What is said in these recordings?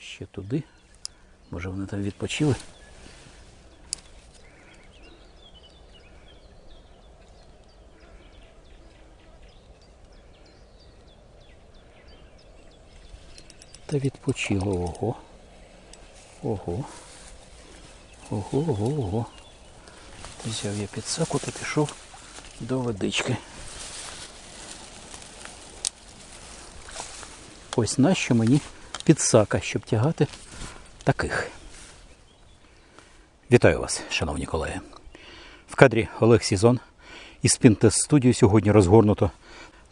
Ще туди. Може вони там відпочили. Та відпочило. Ого. Ого. Ого, ого, ого. Взяв я підсаку та пішов до водички. Ось нащо мені підсака, щоб тягати таких. Вітаю вас, шановні колеги. В кадрі Олег Сізон із Пінтес студію сьогодні розгорнуто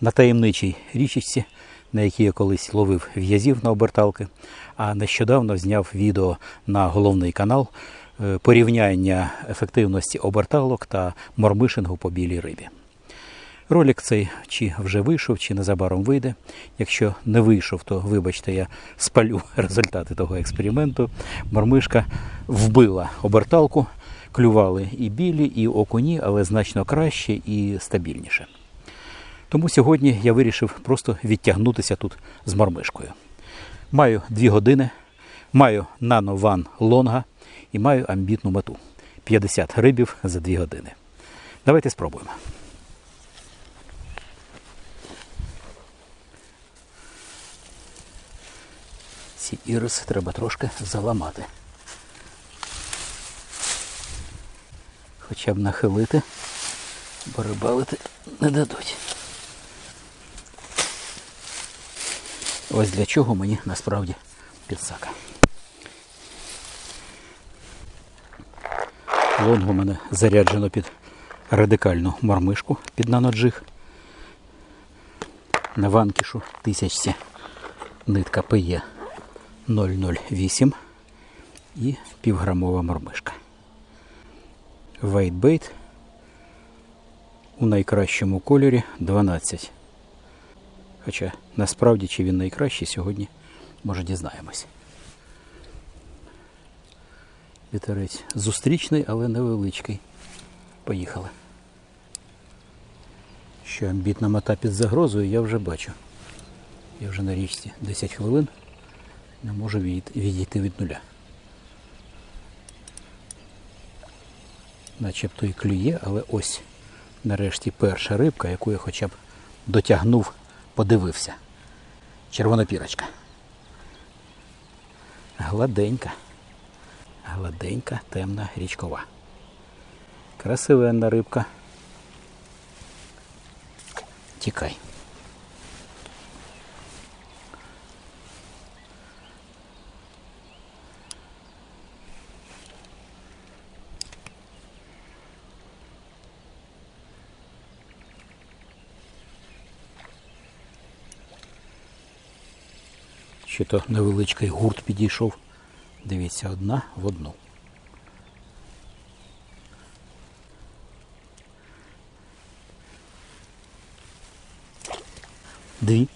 на таємничій річечці, на якій я колись ловив в'язів на оберталки, а нещодавно зняв відео на головний канал е, порівняння ефективності оберталок та мормишингу по білій рибі. Ролик цей чи вже вийшов, чи незабаром вийде. Якщо не вийшов, то вибачте, я спалю результати того експерименту. Мормишка вбила оберталку, клювали і білі, і окуні, але значно краще і стабільніше. Тому сьогодні я вирішив просто відтягнутися тут з мормишкою. Маю дві години, маю нано ван лонга і маю амбітну мету 50 рибів за дві години. Давайте спробуємо. Ці іриси треба трошки заламати. Хоча б нахилити, бо рибалити не дадуть. Ось для чого мені насправді підсака. Лонг у мене заряджено під радикальну мармишку під наноджиг. На ванкішу тисячці нитка ПЕ 008 і півграмова мормишка. Вейтбейт у найкращому кольорі 12. Хоча насправді чи він найкращий сьогодні, може дізнаємось. Вітерець зустрічний, але невеличкий. Поїхали. Що амбітна мета під загрозою, я вже бачу. Я вже на річці 10 хвилин не можу відійти від нуля. Начебто і клює, але ось нарешті перша рибка, яку я хоча б дотягнув, подивився. Червона пірочка. Гладенька. Гладенька, темна річкова. Красивенна рибка. Тікай. Чи то невеличкий гурт підійшов. Дивіться, одна в одну. Дві.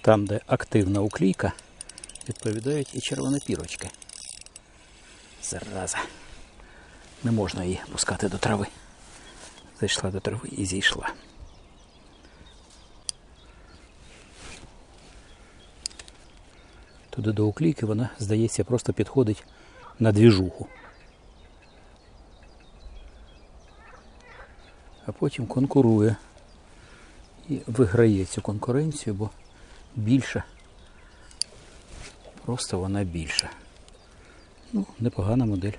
Там, де активна уклійка, відповідають і червонопірочки. Зараза. Не можна її пускати до трави. Зайшла до трави і зійшла. Туди до уклійки вона, здається, просто підходить на двіжуху. А потім конкурує і виграє цю конкуренцію, бо більша. Просто вона більша. Ну, непогана модель.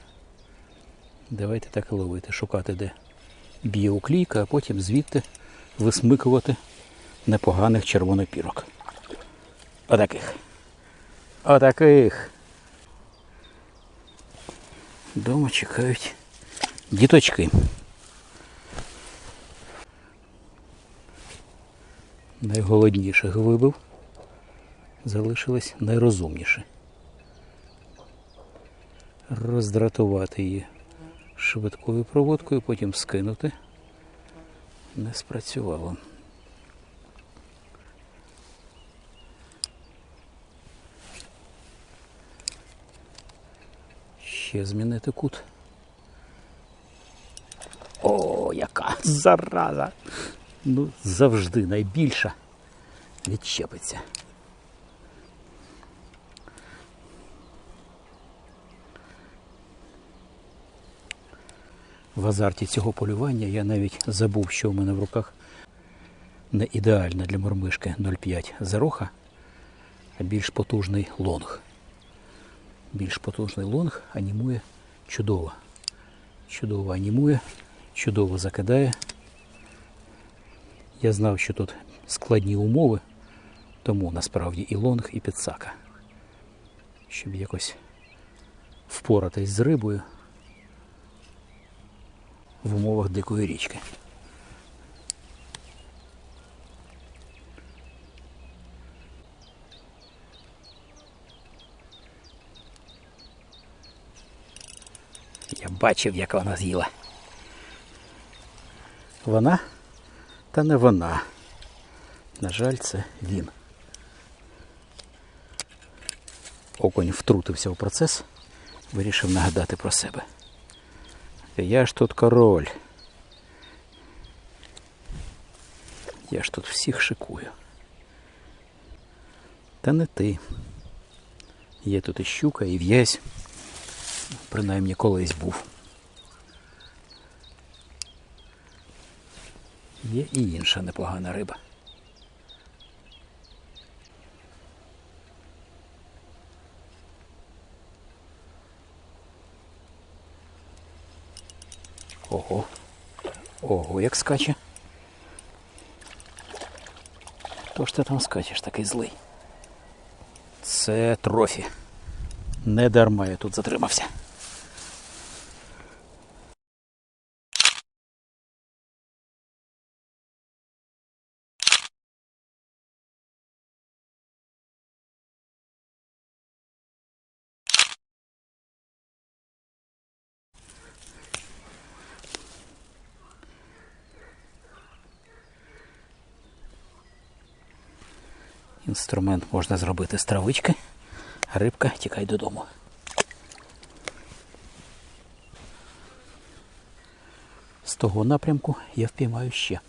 Давайте так і ловити, шукати, де б'є уклійка, а потім звідти висмикувати непоганих червонопірок. Отаких. Отаких. Дома чекають діточки. Найголодніших вибив. Залишились найрозумніші роздратувати її швидкою проводкою, потім скинути. Не спрацювало. Ще змінити кут. О, яка зараза! Ну, завжди найбільша відщепиться. В азарті цього полювання я навіть забув, що у мене в руках не ідеальна для мормишки 0,5 зароха, а більш потужний лонг. Більш потужний лонг анімує чудово. Чудово анімує, чудово закидає. Я знав, що тут складні умови, тому насправді і лонг, і підсака. Щоб якось впоратись з рибою в умовах дикої річки. Я бачив, як вона з'їла. Вона? Та не вона. На жаль, це він. Окунь втрутився у процес, вирішив нагадати про себе. Я ж тут король. Я ж тут всіх шикую. Та не ти. Є тут і щука, і в'язь. Принаймні колись був. Є і інша непогана риба. Ого. Ого, як скаче. Хто ж ти там скачеш такий злий? Це трофі. Не дарма я тут затримався. Інструмент можна зробити з травички, рибка тікай додому. З того напрямку я впіймаю ще.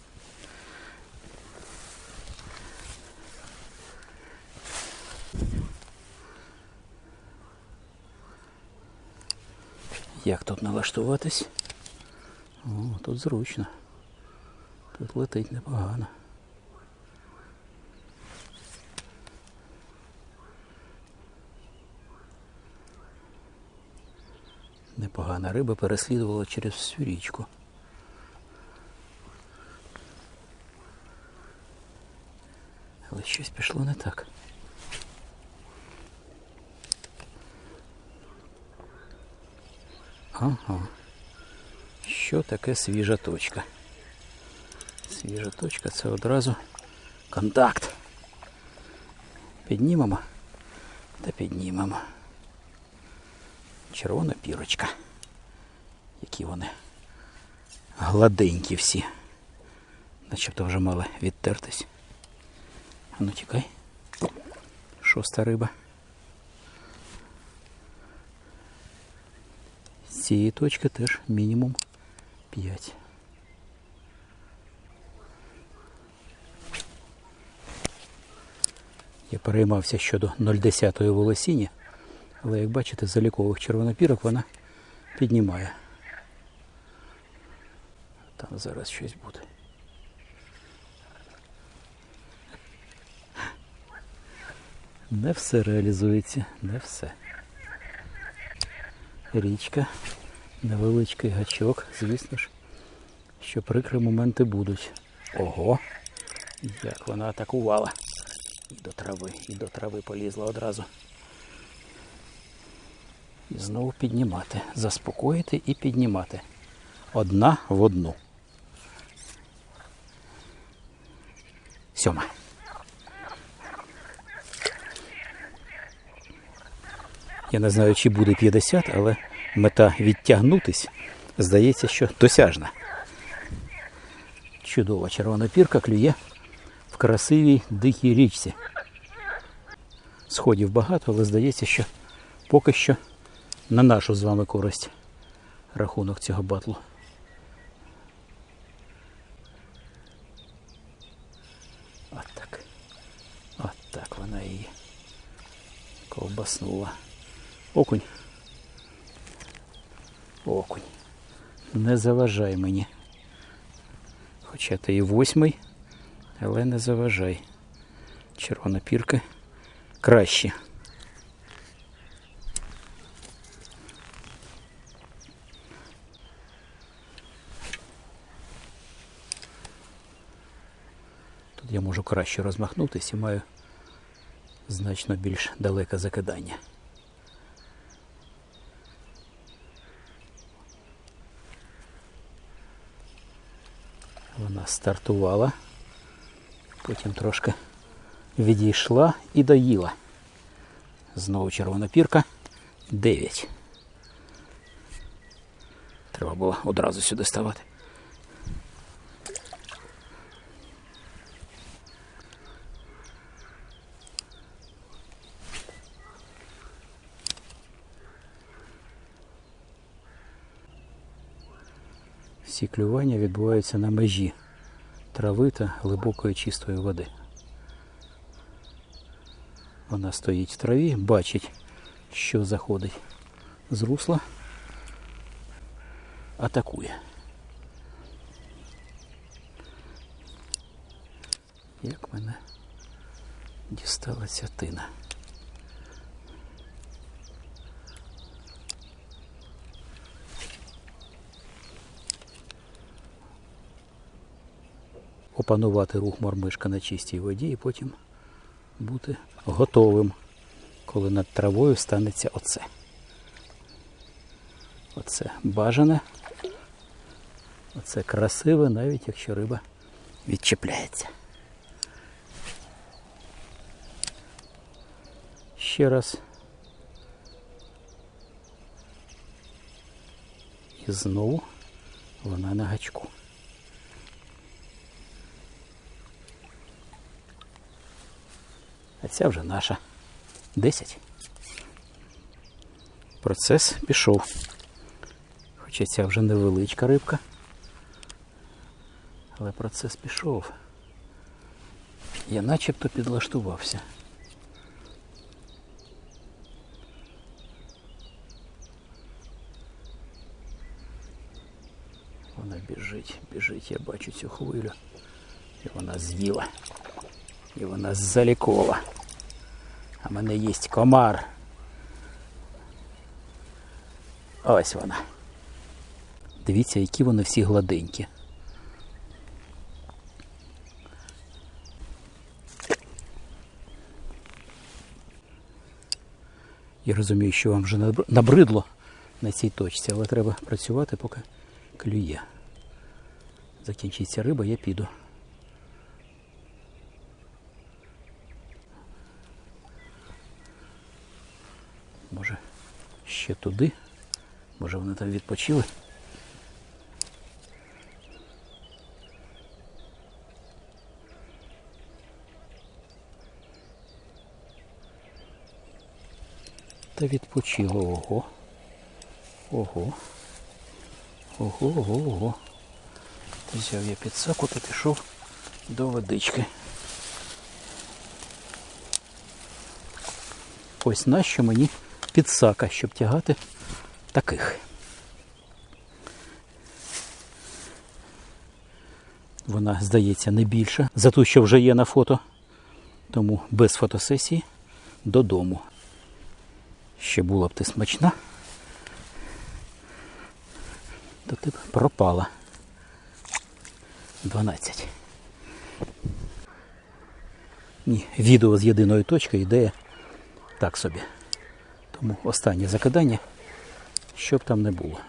Як тут налаштуватись? О, тут зручно. Тут летить непогано. Непогана риба переслідувала через всю річку. Але щось пішло не так. Ага. Що таке свіжа точка? Свіжа точка це одразу контакт. Піднімемо та піднімемо червона пірочка. Які вони гладенькі всі. Начебто вже мали відтертись. А ну тікай. Шоста риба. З цієї точки теж мінімум 5. Я переймався щодо 0,10 волосіння. Але як бачите, залікових червонопірок вона піднімає. Там зараз щось буде. Не все реалізується, не все. Річка, невеличкий гачок, звісно ж, що прикри моменти будуть. Ого! Як вона атакувала. І до трави, і до трави полізла одразу. І знову піднімати. Заспокоїти і піднімати. Одна в одну. Сьома. Я не знаю, чи буде 50, але мета відтягнутись, здається, що досяжна. Чудова червона пірка клює в красивій дикій річці. Сходів багато, але здається, що поки що на нашу з вами користь рахунок цього батлу. От так. От так вона її ковбаснула. Окунь. Окунь. Не заважай мені. Хоча ти і восьмий, але не заважай. Червона пірка краще. Тут я можу краще розмахнутися і маю значно більш далеке закидання. Вона стартувала, потім трошки відійшла і доїла. Знову червона пірка. 9. Треба було одразу сюди ставати. Всі клювання відбуваються на межі трави та глибокої чистої води. Вона стоїть в траві, бачить, що заходить з русла, атакує. Як мене дістала ця тина. Опанувати рух мормишка на чистій воді і потім бути готовим, коли над травою станеться оце. Оце бажане. Оце красиве, навіть якщо риба відчепляється. Ще раз. І знову вона на гачку. А ця вже наша. 10. Процес пішов. Хоча ця вже невеличка рибка. Але процес пішов. Я начебто підлаштувався. Вона біжить, біжить, я бачу цю хвилю. І вона з'їла. І вона залікова. А мене є комар. Ось вона. Дивіться, які вони всі гладенькі. Я розумію, що вам вже набридло на цій точці, але треба працювати, поки клює. Закінчиться риба, я піду. Може, ще туди? Може вони там відпочили? Та відпочило, ого. Ого. Ого, ого, ого. Взяв я підсаку та пішов до водички. Ось нащо мені підсака, щоб тягати таких. Вона, здається, не більша за ту, що вже є на фото. Тому без фотосесії додому. Ще була б ти смачна, то ти б пропала. 12. Ні, відео з єдиної точки ідея так собі. Тому останнє закидання, щоб там не було.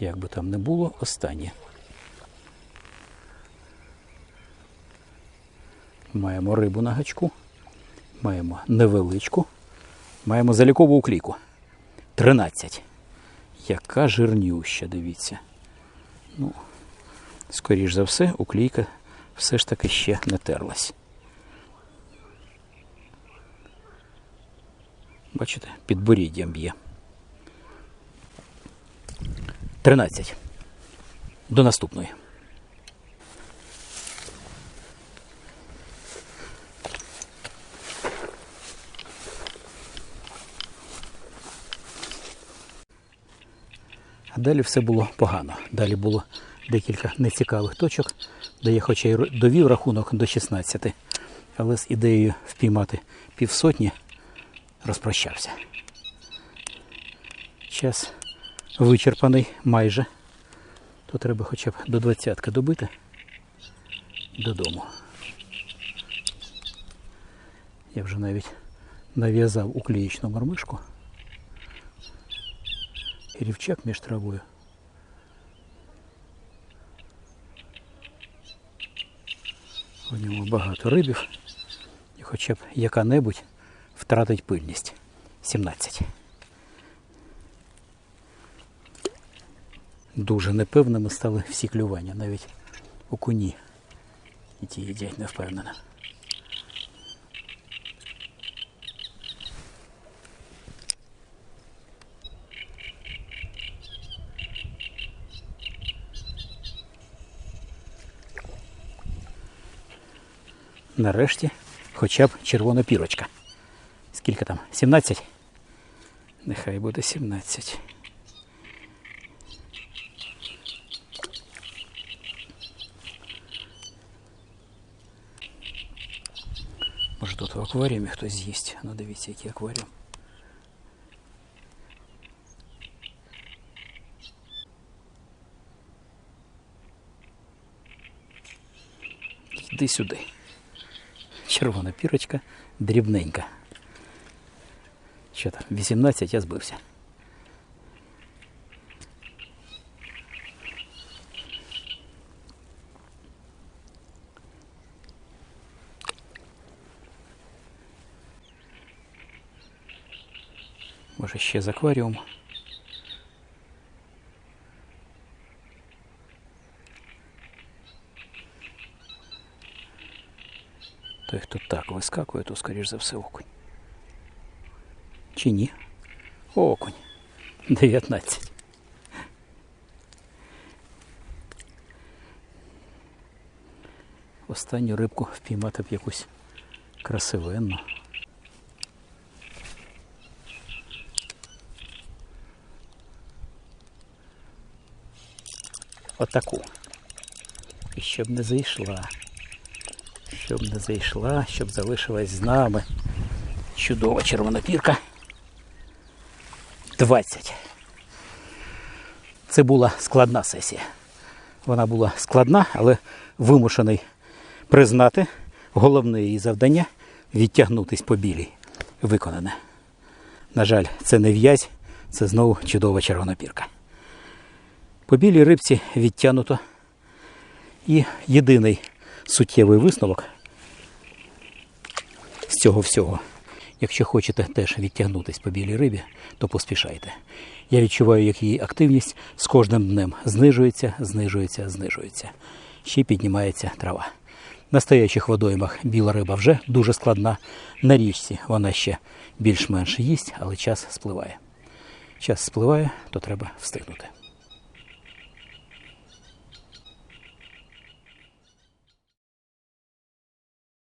Як би там не було, останнє. Маємо рибу на гачку, маємо невеличку, маємо залікову уклійку. 13. Яка жирнюща, дивіться. Ну, скоріш за все, уклійка все ж таки ще не терлась. Бачите, підборіддям б'є. 13. До наступної. Далі все було погано. Далі було декілька нецікавих точок, де я хоча й довів рахунок до 16, але з ідеєю впіймати півсотні розпрощався. Час вичерпаний майже. То треба хоча б до двадцятки добити додому. Я вже навіть нав'язав уклеєчну мармишку. І рівчак між травою. У ньому багато рибів. І хоча б яка-небудь втратить пильність. 17. Дуже непевними стали всі клювання, навіть у коні. І ті їдять не впевнено. Нарешті хоча б червона пірочка. Скільки там? 17? Нехай буде 17. Може тут в акваріумі хтось з'їсть. Ну дивіться, який акваріум. Йди сюди. Червона пірочка, дрібненька. Що там? 18 я збився. Може ще з акваріум. Той, хто так вискакує, то, скоріш за все, окунь. Чи ні? Окунь. 19. Останню рибку впіймати б якусь красивенну. Отаку. І щоб не зайшла. Щоб не зайшла, щоб залишилась з нами. Чудова червона пірка. 20. Це була складна сесія. Вона була складна, але вимушений признати головне її завдання відтягнутись по білій. Виконане. На жаль, це не в'язь, це знову чудова червона пірка. По білій рибці відтягнуто. І єдиний суттєвий висновок з цього всього. Якщо хочете теж відтягнутись по білій рибі, то поспішайте. Я відчуваю, як її активність з кожним днем знижується, знижується, знижується. Ще піднімається трава. На стоячих водоймах біла риба вже дуже складна. На річці вона ще більш-менш їсть, але час спливає. Час спливає, то треба встигнути.